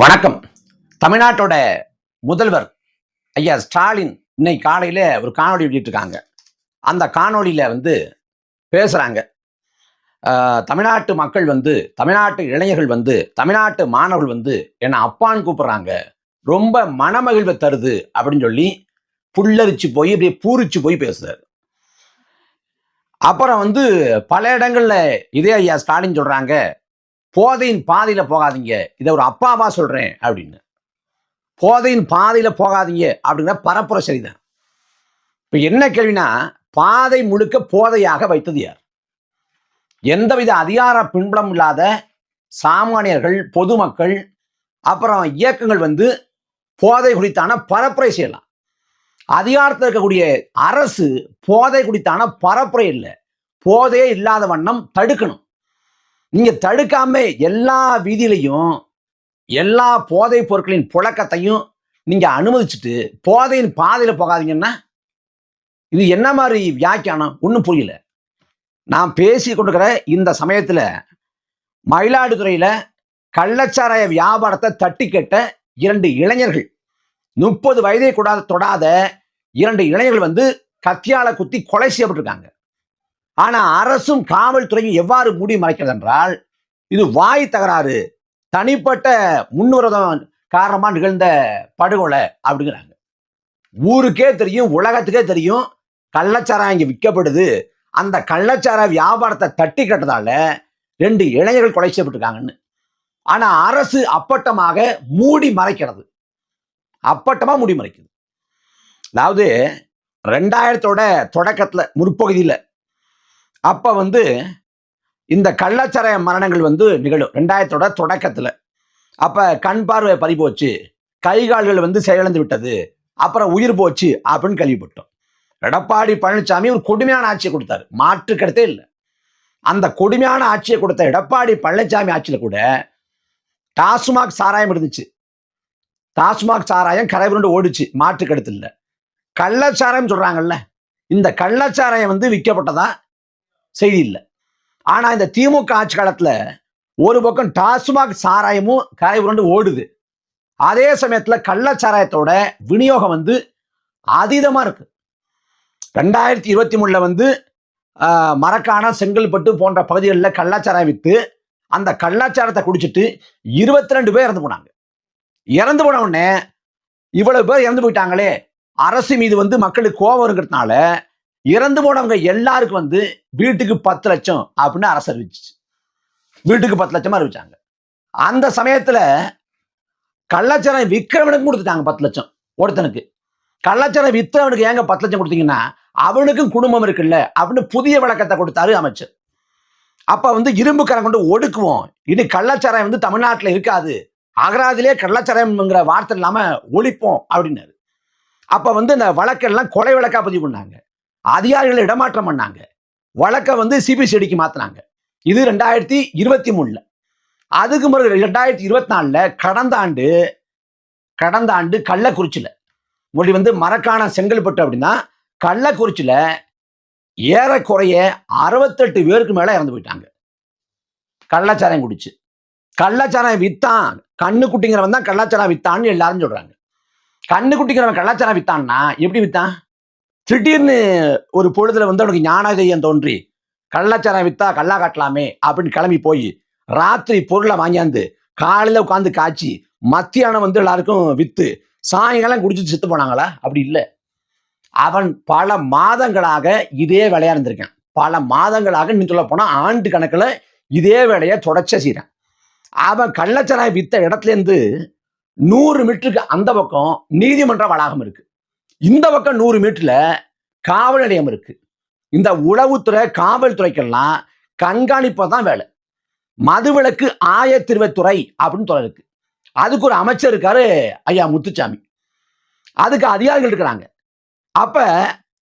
வணக்கம். தமிழ்நாட்டோட முதல்வர் ஐயா ஸ்டாலின் இன்னைக்கு காலையில் ஒரு காணொளி வெளியிட்டிருக்காங்க. அந்த காணொளியில் வந்து பேசுகிறாங்க தமிழ்நாட்டு மக்கள் வந்து தமிழ்நாட்டு இளைஞர்கள் வந்து தமிழ்நாட்டு மாணவர்கள் வந்து என்னை அப்பான்னு கூப்பிட்றாங்க. ரொம்ப மனமகிழ்வை தருது அப்படின்னு சொல்லி புல்லரிச்சு போய் அப்படியே பூரிச்சு போய் பேசுறாரு. அப்புறம் வந்து பல இடங்களில் இதே ஐயா ஸ்டாலின் சொல்கிறாங்க போதையின் பாதையில போகாதீங்க. இதை ஒரு அப்பாவா சொல்றேன் அப்படின்னு. போதையின் பாதையில போகாதீங்க அப்படிங்கிற பரப்புரை சரிதான். இப்ப என்ன கேள்வினா பாதை முழுக்க போதையாக வைத்தது யார்? எந்தவித அதிகார பின்புலம் இல்லாத சாமானியர்கள் பொதுமக்கள் அப்புறம் இயக்கங்கள் வந்து போதை குறித்தான பரப்புரை செய்யலாம். அதிகாரத்தில் இருக்கக்கூடிய அரசு போதை குறித்தான பரப்புரை இல்லை. போதையே இல்லாத வண்ணம் தடுக்கணும். நீங்க தடுக்காம எல்லா வீதியிலையும் எல்லா போதைப் பொருட்களின் புழக்கத்தையும் நீங்க அனுமதிச்சுட்டு போதையின் பாதையில போகாதீங்கன்னா இது என்ன மாதிரி வியாக்கியானம்? ஒன்றும் புரியல. நான் பேசி கொண்டிருக்கிற இந்த சமயத்துல மயிலாடுதுறையில கள்ளச்சாராய வியாபாரத்தை தட்டி கேட்ட இரண்டு இளைஞர்கள் முப்பது வயதை கூடாத தொடாத இரண்டு இளைஞர்கள் வந்து கத்தியால குத்தி கொலை செய்யப்பட்டிருக்காங்க. ஆனா அரசும் காவல்துறையும் எவ்வாறு மூடி மறைக்கிறது என்றால் இது வாய் தகராறு. தனிப்பட்ட முன்னுரதம் காரணமா நிகழ்ந்த படுகொலை அப்படிங்கிறாங்க. ஊருக்கே தெரியும் உலகத்துக்கே தெரியும் கள்ளச்சாராயம் இங்க விற்கப்படுது. அந்த கள்ளச்சார வியாபாரத்தை தட்டி கட்டதால ரெண்டு இளைஞர்கள் கொலை செய்யப்பட்டிருக்காங்கன்னு. ஆனா அரசு அப்பட்டமாக மூடி மறைக்கிறது. அப்பட்டமா மூடி மறைக்குது. அதாவது ரெண்டாயிரத்தோட தொடக்கத்துல முற்பகுதியில் அப்ப வந்து இந்த கள்ளச்சாராய மரணங்கள் வந்து நிகழும். ரெண்டாயிரத்தோட தொடக்கத்துல. அப்ப கண் பார்வை பறி போச்சு கை கால்கள் வந்து செயலிழந்து விட்டது. அப்புறம் உயிர் போச்சு அப்படின்னு கேள்விப்பட்டோம். எடப்பாடி பழனிசாமி ஒரு கொடுமையான ஆட்சியை கொடுத்தாரு. மாற்று கருத்தே இல்லை. அந்த கொடுமையான ஆட்சியை கொடுத்த எடப்பாடி பழனிசாமி ஆட்சியில் கூட டாஸ்மாக் சாராயம் இருந்துச்சு. டாஸ்மாக் சாராயம் கரைபுரண்டு ஓடிச்சு. மாற்று கருத்து இல்லை. கள்ளச்சாராயம் சொல்றாங்கல்ல. இந்த கள்ளச்சாராயம் வந்து விற்கப்பட்டதான் செய்தி இல்லை. ஆனால் இந்த திமுக ஆட்சி காலத்தில் ஒரு பக்கம் டாஸ்மாக் சாராயமும் கரை உருண்டு ஓடுது. அதே சமயத்தில் கள்ளச்சாராயத்தோட விநியோகம் வந்து அதீதமாக இருக்கு. ரெண்டாயிரத்தி இருபத்தி மூணில் வந்து ஆஹ், மரக்காணம் செங்கல்பட்டு போன்ற பகுதிகளில் கள்ளச்சாராயம் விற்று அந்த கள்ளாச்சாரத்தை குடிச்சிட்டு இருபத்தி ரெண்டு பேர் இறந்து போனாங்க. இறந்து போன உடனே இவ்வளவு பேர் இறந்து போயிட்டாங்களே. அரசு மீது வந்து மக்களுக்கு கோபம் இருக்கிறதுனால இறந்து போனவங்க எல்லாருக்கும் வந்து வீட்டுக்கு பத்து லட்சம் அப்படின்னு அரசு அறிவிச்சிச்சு. வீட்டுக்கு பத்து லட்சமா அறிவிச்சாங்க. அந்த சமயத்துல கள்ளச்சாரம் விற்கிறவனுக்கு கொடுத்துட்டாங்க பத்து லட்சம் ஒருத்தனுக்கு. கள்ளச்சாரம் விற்றவனுக்கு ஏங்க பத்து லட்சம் கொடுத்தீங்கன்னா அவனுக்கும் குடும்பம் இருக்குல்ல அப்படின்னு புதிய விளக்கத்தை கொடுத்தாரு அமைச்சர். அப்ப வந்து இரும்பு கரம் கொண்டு ஒடுக்குவோம். இனி கள்ளச்சாராயம் வந்து தமிழ்நாட்டில் இருக்காது. அகராதிலே கள்ளச்சாராயம்ங்கிற வார்த்தை இல்லாம ஒழிப்போம் அப்படின்னாரு. அப்ப வந்து இந்த வழக்கெல்லாம் கொலை வழக்கா பதிவு பண்ணாங்க. அதிகாரிகளை இடமாற்றம் பண்ணாங்க. வழக்கை வந்து சிபிசிஐடிக்கு மாத்தினாங்க. இது ரெண்டாயிரத்தி இருபத்தி மூணுல. அதுக்கு முறை ரெண்டாயிரத்தி இருபத்தி நாலுல கடந்த ஆண்டு கடந்த ஆண்டு கள்ளக்குறிச்சியில மொழி வந்து மரக்காண செங்கல்பட்டு அப்படின்னா கள்ளக்குறிச்சியில ஏறக்குறைய அறுபத்தெட்டு பேருக்கு மேல இறந்து போயிட்டாங்க. கள்ளச்சாராயம் குடிச்சு. கள்ளச்சாராயம் வித்தான். கண்ணு குட்டிங்கிறவன் தான் கள்ளச்சாராயம் வித்தான்னு எல்லாரும் சொல்றாங்க. கண்ணு குட்டிங்கிறவன் கள்ளச்சாராயம் வித்தான்னா எப்படி வித்தான்? திடீர்னு ஒரு பொழுதுல வந்து அவனுக்கு ஞானகையம் தோன்றி கள்ளச்சாரம் வித்தா கல்லா காட்டலாமே அப்படின்னு கிளம்பி போய் ராத்திரி பொருளை வாங்கியாந்து காலையில உட்காந்து காய்ச்சி மத்தியானம் வந்து எல்லாருக்கும் வித்து சாயங்காலம் குடிச்சு செத்து போனாங்களா? அப்படி இல்லை. அவன் பல மாதங்களாக இதே வேலையாக இருந்திருக்கான். பல மாதங்களாக நீ சொல்ல போனா ஆண்டு கணக்குல இதே வேலையை தொடச்ச செய்கிறான் அவன் கள்ளச்சாராயம் வித்த இடத்துல இருந்து நூறு மீட்டருக்கு அந்த பக்கம் நீதிமன்ற வளாகம் இருக்கு. இந்த பக்கம் நூறு மீட்டர்ல காவல் நிலையம் இருக்கு. இந்த உளவுத்துறை காவல்துறைக்கெல்லாம் கண்காணிப்பா தான் வேலை. மதுவிலக்கு ஆயத்திருவத்துறை அப்படின்னு துறை இருக்கு. அதுக்கு ஒரு அமைச்சர் இருக்காரு ஐயா முத்துச்சாமி. அதுக்கு அதிகாரிகள் இருக்கிறாங்க. அப்ப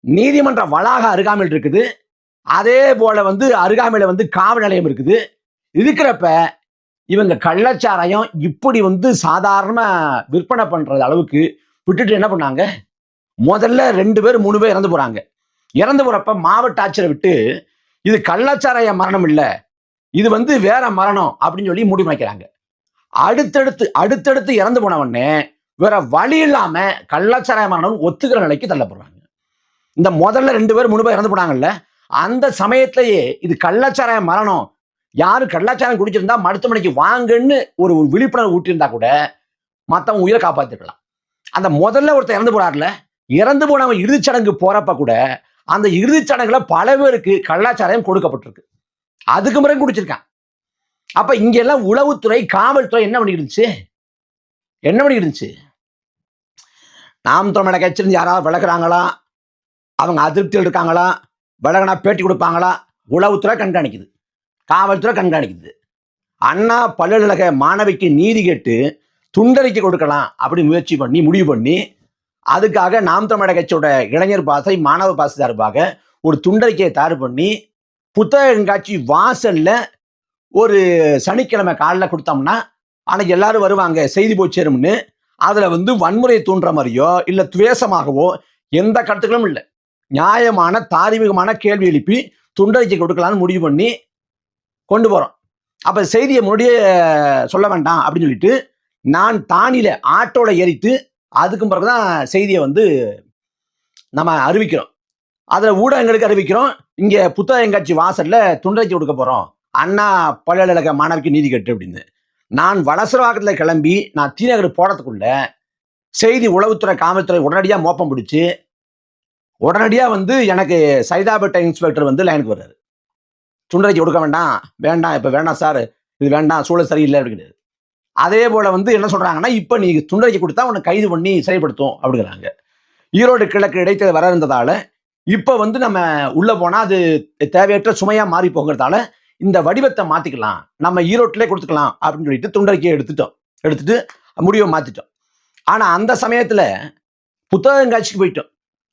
நீதிமன்ற வளாக அருகாமையில் இருக்குது. அதே போல வந்து அருகாமையில வந்து காவல் நிலையம் இருக்குது. இருக்கிறப்ப இவங்க கள்ளச்சாராயம் இப்படி வந்து சாதாரண விற்பனை பண்றது அளவுக்கு விட்டுட்டு என்ன பண்ணாங்க? முதல்ல ரெண்டு பேர் மூணு பேர் இறந்து போறாங்க. இறந்து போறப்ப மாவட்ட ஆட்சியரை விட்டு இது கள்ளச்சாராய மரணம் இல்லை இது வந்து வேற மரணம் அப்படின்னு சொல்லி முடிவு வைக்கிறாங்க அடுத்தடுத்து அடுத்தடுத்து இறந்து போனவொடனே வேற வழி இல்லாம கள்ளச்சாராய மரணம் ஒத்துக்கிற நிலைக்கு தள்ளப்படுறாங்க. இந்த முதல்ல ரெண்டு பேர் மூணு பேர் இறந்து போனாங்கல்ல அந்த சமயத்திலேயே இது கள்ளச்சாராய மரணம். யாரு கள்ளாச்சாரம் குடிச்சிருந்தா மருத்துவமனைக்கு வாங்கன்னு ஒரு ஒரு விழிப்புணர்வு ஊட்டியிருந்தா கூட மற்றவங்க உயிரை காப்பாத்திருக்கலாம். அந்த முதல்ல ஒருத்தர் இறந்து போறாருல இறந்து போனவன் இறுதிச்சடங்கு போறப்ப கூட அந்த இறுதிச்சடங்குல பல பேருக்கு கலாச்சாரம் கொடுக்கப்பட்டிருக்கு. அதுக்கு முறை குடிச்சிருக்கான். அப்ப இங்க எல்லாம் உளவுத்துறை காவல்துறை என்ன பண்ணிட்டு இருந்துச்சு என்ன பண்ணிட்டு இருந்துச்சு நாம் தமிழக கட்சியிருந்து யாராவது விளக்குறாங்களா அவங்க அதிருப்தியில் இருக்காங்களா? விலகனா பேட்டி கொடுப்பாங்களா? உளவுத்துறை கண்காணிக்குது. காவல்துறை கண்காணிக்குது. அண்ணா பல்கலைக்கழக மாணவிக்கு நீதி கேட்டு துண்டறிக்கை கொடுக்கலாம் அப்படி முயற்சி பண்ணி முடிவு பண்ணி அதுக்காக நாம் தமிழக கட்சியோட இளைஞர் பாசை மாணவ பாசை சார்பாக ஒரு துண்டறிக்கையை தயார் பண்ணி புத்தக கண்காட்சி வாசல்ல ஒரு சனிக்கிழமை காலைல கொடுத்தோம்னா அன்னைக்கு எல்லாரும் வருவாங்க செய்தி போய் சேரும்னு அதில் வந்து வன்முறை தூண்டுற மாதிரியோ இல்லை துவேஷமாகவோ எந்த கருத்துக்களும் இல்லை. நியாயமான தார்மீகமான கேள்வி எழுப்பி துண்டறிக்கை கொடுக்கலான்னு முடிவு பண்ணி கொண்டு போகிறோம் அப்போ செய்தியை முன்னாடியே சொல்ல வேண்டாம் அப்படின்னு சொல்லிட்டு நான் தானியில் ஆட்டோல ஏறிட்டு அதுக்கும் பிறகுதான் செய்தியை வந்து நம்ம அறிவிக்கிறோம். அதில் ஊடகங்களுக்கு அறிவிக்கிறோம். இங்கே புத்தகங்காட்சி வாசலில் வாசல்ல கொடுக்க போகிறோம் அண்ணா பல்கலைக்கழக மாணவிக்கு நீதி கட்டு அப்படின்னு. நான் வலசரவாக்கத்தில் கிளம்பி நான் தீநகர் போறதுக்குள்ள செய்தி உளவுத்துறை காவல்துறை உடனடியாக மோப்பம் பிடிச்சி உடனடியாக வந்து எனக்கு சைதாபேட்டை இன்ஸ்பெக்டர் வந்து லைனுக்கு வர்றாரு. சுண்டரைக்கு கொடுக்க வேண்டாம். வேண்டாம் இப்போ வேண்டாம் சார். இது வேண்டாம் சூழல் சரியில்லை கிடையாது அதே போல் வந்து என்ன சொல்கிறாங்கன்னா இப்போ நீ துண்டறிக்கை கொடுத்தா உன்னை கைது பண்ணி செயல்படுத்தும் அப்படிங்கிறாங்க. ஈரோடு கிழக்கு இடைத்தேர்தல் வர இருந்ததால இப்போ வந்து நம்ம உள்ளே போனால் அது தேவையற்ற சுமையாக மாறி போகிறதால இந்த வடிவத்தை மாற்றிக்கலாம் நம்ம ஈரோட்டிலே கொடுத்துக்கலாம் அப்படின்னு சொல்லிட்டு துண்டறிக்கையை எடுத்துட்டோம். எடுத்துட்டு முடிவை மாற்றிட்டோம் ஆனால் அந்த சமயத்தில் புத்தகம் காட்சிக்கு போயிட்டோம்.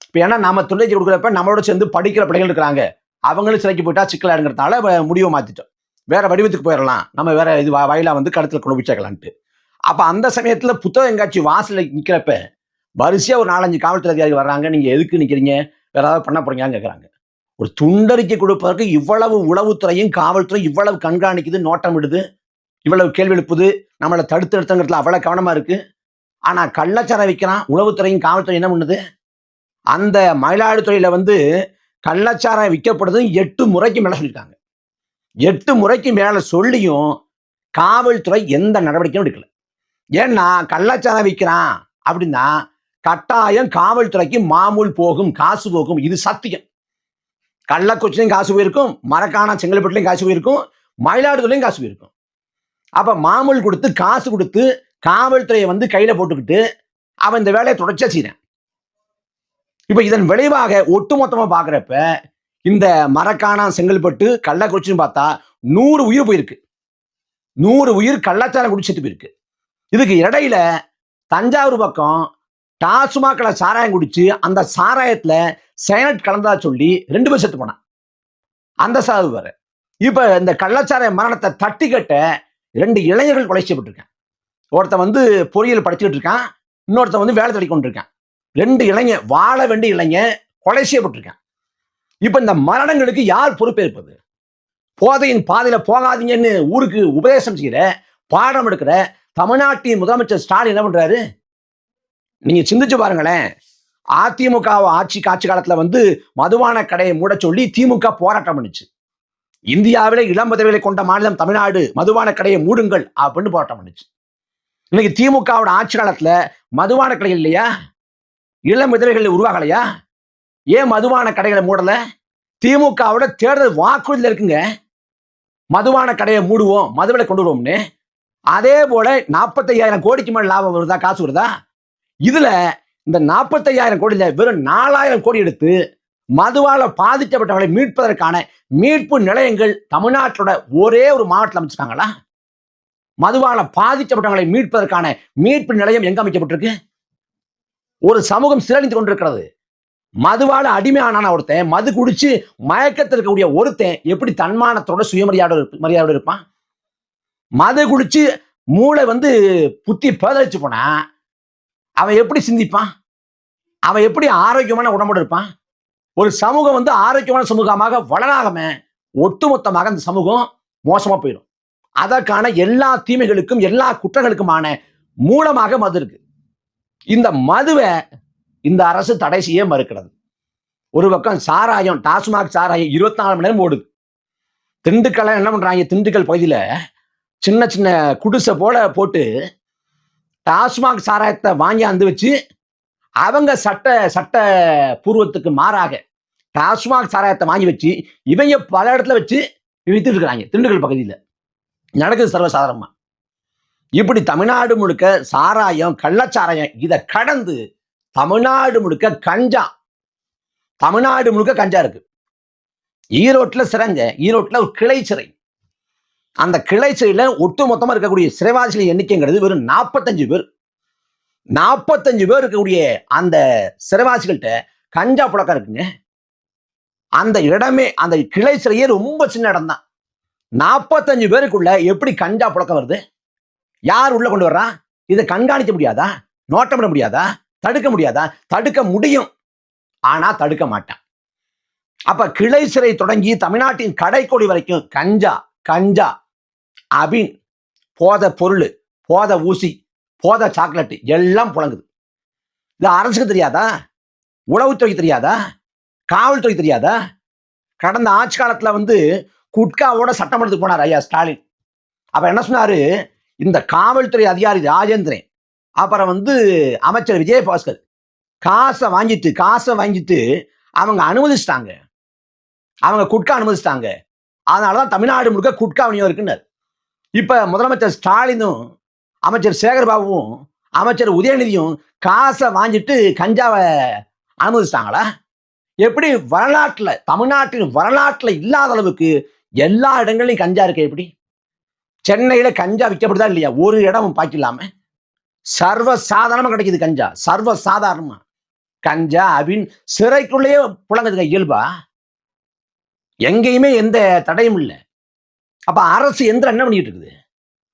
இப்போ ஏன்னா நம்ம துண்டறிக்கை கொடுக்குறப்ப நம்மளோட சேர்ந்து படிக்கிற பிள்ளைகள் இருக்கிறாங்க. அவங்களும் சிலைக்கு போயிட்டா சிக்கலாடுங்கிறதுனால முடிவை மாற்றிட்டோம் வேற வடிவத்துக்கு போயிடலாம் நம்ம வேற இது வாயிலாக வந்து கடத்தில் கொண்டு போய் சேர்க்கலான்ட்டு. அந்த சமயத்தில் புத்தக கண்காட்சி வாசலில் நிற்கிறப்ப வரிசையாக ஒரு நாலஞ்சு காவல்துறை அதிகாரி வர்றாங்க. நீங்கள் எதுக்கு நிற்கிறீங்க வேற ஏதாவது பண்ண போறீங்கன்னு கேட்குறாங்க ஒரு துண்டறிக்கை கொடுப்பதற்கு இவ்வளவு உளவுத்துறையும் காவல்துறை இவ்வளவு கண்காணிக்குது நோட்டமிடுது இவ்வளவு கேள்வி எழுப்புது. நம்மளை தடுத்து நிறுத்தங்கிறதுல அவ்வளோ கவனமாக இருக்குது ஆனால் கள்ளச்சாரம் விற்கிறான் உளவுத்துறையும் காவல்துறை என்ன பண்ணுது? அந்த மயிலாடுதுறையில் வந்து கள்ளச்சாரம் விற்கப்படுதும் எட்டு முறைக்கு மேலே சொல்லிட்டாங்க எட்டு முறைக்கு மேலே சொல்லியும் காவல்துறை எந்த நடவடிக்கையும் எடுக்கல. ஏன்னா கள்ளச்சாரம் விற்கிறான் அப்படின்னா கட்டாயம் காவல்துறைக்கு மாமூல் போகும் காசு போகும். இது சத்தியம். கள்ளக்குச்சிலையும் காசு போயிருக்கும் மரக்காணம் செங்கல்பட்டுலையும் காசு போயிருக்கும் மயிலாடுதுறையும் காசு போயிருக்கும். அப்ப மாமூல் கொடுத்து காசு கொடுத்து காவல்துறையை வந்து கையில போட்டுக்கிட்டு அவன் இந்த வேலையை தொடர்ச்சியா செய்யறான். இப்ப இதன் விளைவாக ஒட்டுமொத்தமா பாக்குறப்ப இந்த மரக்கானா செங்கல்பட்டு கள்ளக்குறிச்சின்னு பார்த்தா நூறு உயிர் போயிருக்கு. நூறு உயிர் கள்ளச்சாரம் குடிச்சிட்டு போயிருக்கு. இதுக்கு இடையில தஞ்சாவூர் பக்கம் டாஸ்மாக்களை சாராயம் குடிச்சு அந்த சாராயத்துல சைனட் கலந்ததா சொல்லி ரெண்டு பேர் செத்து போனான். அந்த சாவு வேற. இப்ப இந்த கள்ளச்சாராய மரணத்தை தட்டி கட்ட ரெண்டு இளைஞர்கள் கொலை செய்யப்பட்டிருக்கான் ஒருத்தன் வந்து பொறியியல் படிச்சுக்கிட்டு இருக்கான் இன்னொருத்தன் வந்து வேலை தேடி கொண்டிருக்கான். ரெண்டு இளைஞர் வாழ வேண்டிய இளைஞன் கொலை செய்யப்பட்டிருக்கான். இப்ப இந்த மரணங்களுக்கு யார் பொறுப்பேற்பது? போதையின் பாதையில போகாதீங்கன்னு ஊருக்கு உபதேசம் செய்யற பாடம் எடுக்கிற தமிழ்நாட்டின் முதலமைச்சர் ஸ்டாலின் என்ன பண்றாரு? நீங்க சிந்திச்சு பாருங்களேன். அதிமுக ஆட்சி காட்சி காலத்துல வந்து மதுபான கடையை மூட சொல்லி திமுக போராட்டம் பண்ணுச்சு. இந்தியாவிலே இளம் பதவிகளை கொண்ட மாநிலம் தமிழ்நாடு மதுவான கடையை மூடுங்கள் அப்படின்னு போராட்டம் பண்ணுச்சு. இன்னைக்கு திமுகவோட ஆட்சி காலத்துல மதுபான கடைகள் இல்லையா? இளம் விதவைகள் உருவாகலையா? ஏன் மதுபான கடைகளை மூடலை? திமுகவோட தேர்தல் வாக்குறுதியில் இருக்குங்க. மதுவான கடையை மூடுவோம் மதுவிலை கொண்டு வருவோம்னு. அதே போல நாற்பத்தையாயிரம் கோடிக்கு மேல லாபம் வருதா காசு வருதா? இதுல இந்த நாற்பத்தையாயிரம் கோடியில வெறும் நாலாயிரம் கோடி எடுத்து மதுவால பாதிக்கப்பட்டவர்களை மீட்பதற்கான மீட்பு நிலையங்கள் தமிழ்நாட்டோட ஒரே ஒரு மாவட்டத்தில் அமைச்சிருக்காங்களா? மதுவால பாதிக்கப்பட்டவர்களை மீட்பதற்கான மீட்பு நிலையம் எங்க அமைக்கப்பட்டிருக்கு? ஒரு சமூகம் சீரழிந்து கொண்டிருக்கிறது. மதுவால அடிமையானான ஒருத்தன் மது குடிச்சு மயக்கத்தில் இருக்கக்கூடிய ஒருத்தன் எப்படி தன்மானத்தோட சுயமரியாதை மரியாதையோட இருப்பான்? மது குடிச்சு மூளை வந்து புத்தி பேதலிச்சு போனா அவன் எப்படி சிந்திப்பான்? அவன் எப்படி ஆரோக்கியமான உடம்போடு இருப்பான்? ஒரு சமூகம் வந்து ஆரோக்கியமான சமூகமாக வளராம ஒட்டுமொத்தமாக அந்த சமூகம் மோசமா போயிடும். அதற்கான எல்லா தீமைகளுக்கும் எல்லா குற்றங்களுக்குமான மூலமாக மது இருக்கு. இந்த மதுவை இந்த அரசு தடை செய்ய மறுக்கிறது. ஒரு பக்கம் சாராயம் டாஸ்மாக் சாராயம் இருபத்தி நாலு மணி நேரம் ஓடுது. திண்டுக்கலை என்ன பண்றாங்க திண்டுக்கல் பகுதியில சின்ன சின்ன குடிசை போல போட்டு டாஸ்மாக் சாராயத்தை வாங்கியாந்து வச்சு அவங்க சட்ட சட்ட பூர்வத்துக்கு மாறாக டாஸ்மாக் சாராயத்தை வாங்கி வச்சு இவங்க பல இடத்துல வச்சு வித்துட்டு இருக்கிறாங்க திண்டுக்கல் பகுதியில். நடக்குது சர்வசாதாரணமா. இப்படி தமிழ்நாடு முழுக்க சாராயம் கள்ளச்சாராயம் இதை கடந்து தமிழ்நாடு முழுக்க கஞ்சா. தமிழ்நாடு முழுக்க கஞ்சா இருக்கு. ஈரோட்டில் சிறஞ்ச ஈரோட்டில் ஒரு கிளை சிறை. அந்த கிளை சிறையில் ஒட்டு மொத்தமாக இருக்கக்கூடிய சிறைவாசிகள் எண்ணிக்கைங்கிறது வெறும் நாற்பத்தஞ்சு பேர். நாற்பத்தஞ்சு பேர் இருக்கக்கூடிய அந்த சிறைவாசிகள்கிட்ட கஞ்சா புழக்கம் இருக்குங்க. அந்த இடமே அந்த கிளை சிறையே ரொம்ப சின்ன இடம் தான் நாற்பத்தஞ்சு பேருக்குள்ள எப்படி கஞ்சா புழக்கம் வருது? யார் உள்ள கொண்டு வர்றா? இதை கண்காணிக்க முடியாதா? நோட்டமிட முடியாதா? தடுக்க முடியாதா? தடுக்க முடியும். ஆனா தடுக்க மாட்டான். அப்ப கிளை சிறை தொடங்கி தமிழ்நாட்டின் கடைக்கோடி வரைக்கும் கஞ்சா கஞ்சா அபின் போத பொருள் போத ஊசி போத சாக்லேட் எல்லாம் புழங்குது. இது அரசுக்கு தெரியாதா? உளவுத்துறை தெரியாதா? காவல்துறை தெரியாதா? கடந்த ஆட்சி காலத்துல வந்து குட்காவோட சட்டமன்றத்துக்கு போனார் ஐயா ஸ்டாலின். அப்ப என்ன சொன்னாரு? இந்த காவல்துறை அதிகாரி ராஜேந்திரன் அப்புறம் வந்து அமைச்சர் விஜயபாஸ்கர் காசை வாங்கிட்டு காசை வாங்கிட்டு அவங்க அனுமதிச்சிட்டாங்க. அவங்க குட்கா அனுமதிச்சிட்டாங்க. அதனாலதான் தமிழ்நாடு முழுக்க குட்கா விநியோகம் இருக்குன்னார். இப்போ முதலமைச்சர் ஸ்டாலினும் அமைச்சர் சேகர்பாபுவும் அமைச்சர் உதயநிதியும் காசை வாங்கிட்டு கஞ்சாவை அனுமதிச்சிட்டாங்களா? எப்படி வரலாற்றில் தமிழ்நாட்டின் வரலாற்றில் இல்லாத அளவுக்கு எல்லா இடங்களையும் கஞ்சா இருக்கு எப்படி? சென்னையில் கஞ்சா விற்கப்படுதா இல்லையா? ஒரு இடம் பாக்கி இல்லாமல் சர்வ சாதாரணமா கிடைக்குது கஞ்சா. சர்வ சாதாரணமா கஞ்சா அப்படின்னு சிறைக்குள்ளேயே புழங்குதுங்க இயல்பா? எங்கேயுமே எந்த தடையும் இல்லை. அப்ப அரசு எந்திரம் என்ன பண்ணிட்டு இருக்குது?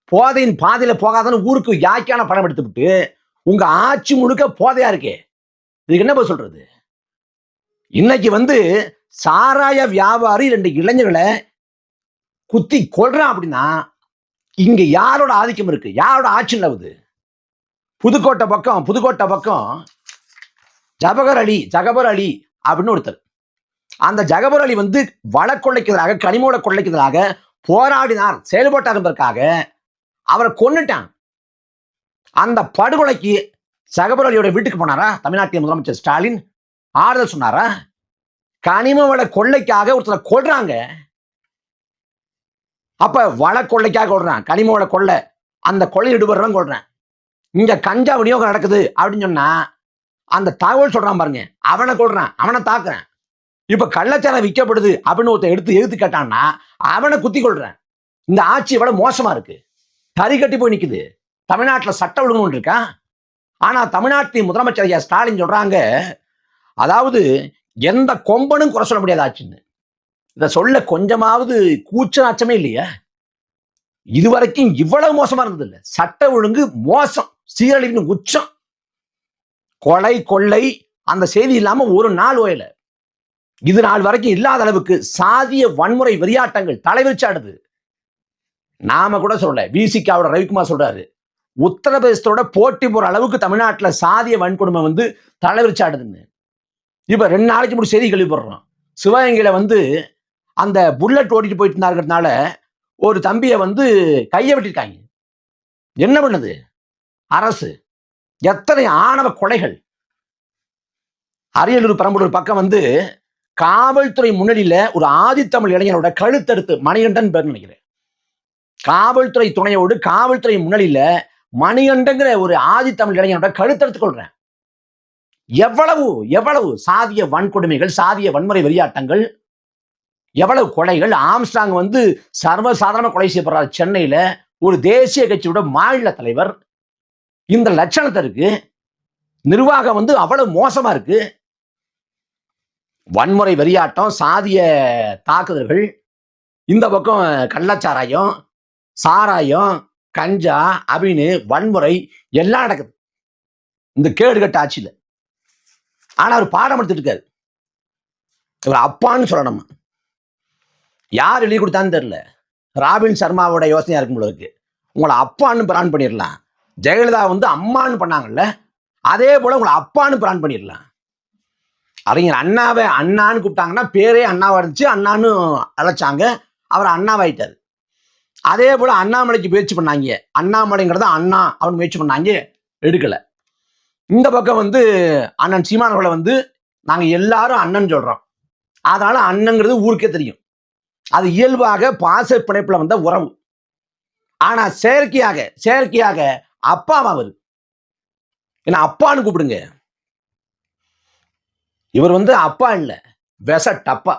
போதையின் பாதையில போகாதன்னு ஊருக்கு யாக்கியான பணம் எடுத்துவிட்டு உங்க ஆட்சி முழுக்க போதையா இருக்கே. இதுக்கு என்ன போய் சொல்றது? இன்னைக்கு வந்து சாராய வியாபாரி ரெண்டு இளைஞர்களை குத்தி கொள்றான் அப்படின்னா இங்க யாரோட ஆதிக்கம் இருக்கு? யாரோட ஆட்சி நிலவுது? புதுக்கோட்டை பக்கம் புதுக்கோட்டை பக்கம் ஜபகர் அலி ஜகபர் அலி அப்படின்னு ஒருத்தர். அந்த ஜகபர் அலி வந்து வளக்கொள்ளைக்கு கனிமூல கொள்ளைக்கு எதிராக போராடினார் செயல்பட்டார் என்பதற்காக அவரை கொன்னுட்டான் அந்த படுகொலைக்கு ஜகபர் அலியோட வீட்டுக்கு போனாரா? தமிழ்நாட்டின் முதலமைச்சர் ஸ்டாலின் ஆறுதல் சொன்னாரா? கனிம வள கொள்ளைக்காக ஒருத்தரை கொள்றாங்க அப்ப வள கொள்ளைக்காக கொள்றான் கனிம வள கொள்ளை அந்த கொள்ளை இடுபடுறவன் கொள்றேன் இங்க கஞ்சா விநியோகம் நடக்குது அப்படின்னு சொன்னா அந்த தகவல் சொல்றான் பாருங்க. அவனை கொள்றான் அவனை தாக்குறேன். இப்ப கள்ளச்சாரம் விற்கப்படுது அப்படின்னு ஒருத்தன் எடுத்து எடுத்து கேட்டான்னா அவனை குத்தி கொள்றேன் இந்த ஆட்சி எவ்வளவு மோசமா இருக்கு. தறி கட்டி போய் நிக்குது. தமிழ்நாட்டுல சட்ட ஒழுங்கு ஒன்று இருக்கா? ஆனா தமிழ்நாட்டின் முதலமைச்சர் ஐயா ஸ்டாலின் சொல்றாங்க அதாவது எந்த கொம்பனும் குறை சொல்ல முடியாது ஆச்சுன்னு இதை சொல்ல கொஞ்சமாவது கூச்ச அச்சமே இல்லையா. இதுவரைக்கும் இவ்வளவு மோசமா இருந்தது இல்லை சட்ட ஒழுங்கு மோசம். சீரழிவின் உச்சம். கொலை கொள்ளை அந்த செய்தி இல்லாம ஒரு நாள் ஓயல. இது நாள் வரைக்கும் இல்லாத அளவுக்கு சாதிய வன்முறை வெறியாட்டங்கள் தலைவிரிச்சாடுது. நாம கூட சொல்ல விசிகாவோட ரவிக்குமார் சொல்றாரு. உத்தரப்பிரதேசத்தோட போட்டி போற அளவுக்கு தமிழ்நாட்டுல சாதிய வன்கொடுமை வந்து தலைவிரிச்சாடுதுன்னு. இப்ப ரெண்டு நாளைக்கு முன்னாடி செய்தி கேள்விப்படுறோம். சிவகங்கையில வந்து அந்த புல்லட் ஓட்டிட்டு போயிட்டு இருந்தாருக்கிறதுனால ஒரு தம்பியை வந்து கையை வெட்டிருக்காங்க. என்ன பண்ணுது? அரசு. எத்தனை ஆணவ கொலைகள். அரியலூர் பெரம்பலூர் பக்கம் வந்து காவல்துறை முன்னணியில ஒரு ஆதித்தமிழ் இளைஞனோட கழுத்தறுத்து மணிகண்டன் பேர் நினைக்கிறேன். காவல்துறை துணையோடு காவல்துறை முன்னணியில மணிகண்டங்கிற ஒரு ஆதித்தமிழ் இளைஞனோட கழுத்தறுத்து கொள்றேன். எவ்வளவு எவ்வளவு சாதிய வன்கொடுமைகள் சாதிய வன்முறை வெறியாட்டங்கள் எவ்வளவு கொலைகள் ஆம்ஸ்டாங் வந்து சர்வசாதாரண கொலை செய்யப்படுறார் சென்னையில ஒரு தேசிய கட்சியோட மாநில தலைவர் இந்த லட்சணத்தை இருக்கு. நிர்வாகம் வந்து அவ்வளவு மோசமா இருக்கு. வன்முறை வெறியாட்டம் சாதிய தாக்குதல்கள் இந்த பக்கம் கள்ளச்சாராயம் சாராயம் கஞ்சா அப்படின்னு வன்முறை எல்லாம் நடக்குது. இந்த கேடு கட்ட ஆட்சியில். ஆனா அவர் பாடம் எடுத்துட்டு இருக்காரு இவர் அப்பான்னு சொல்லணும்? யார் எழுதி கொடுத்தான்னு தெரியல. ராபின் சர்மாவோட யோசனையா இருக்கும் போல இருக்கு. உங்களை அப்பான்னு பிரான் பண்ணிடலாம். ஜெயலலிதா வந்து அம்மான்னு பண்ணாங்கல்ல அதே போல உங்களை அப்பான்னு பிளான் பண்ணிடலாம். அறிஞர் அண்ணாவை அண்ணான்னு கூப்பிட்டாங்கன்னா பேரே அண்ணாவா இருந்துச்சு அண்ணான்னு அழைச்சாங்க அவர் அண்ணாவாயிட்டார். அதே போல அண்ணாமலைக்கு முயற்சி பண்ணாங்க. அண்ணாமலைங்கிறத அண்ணா அவன் முயற்சி பண்ணாங்க எடுக்கல. இந்த பக்கம் வந்து அண்ணன் சீமானவர்களை வந்து நாங்கள் எல்லாரும் அண்ணன் சொல்றோம். அதனால அண்ணங்கிறது ஊருக்கே தெரியும். அது இயல்பாக பாச பிணைப்புல வந்த உறவு. ஆனா செயற்கையாக செயற்கையாக அப்பாவா அவர்? என்ன அப்பான்னு கூப்பிடுங்க. இவர் வந்து அப்பா இல்ல விச டப்பா.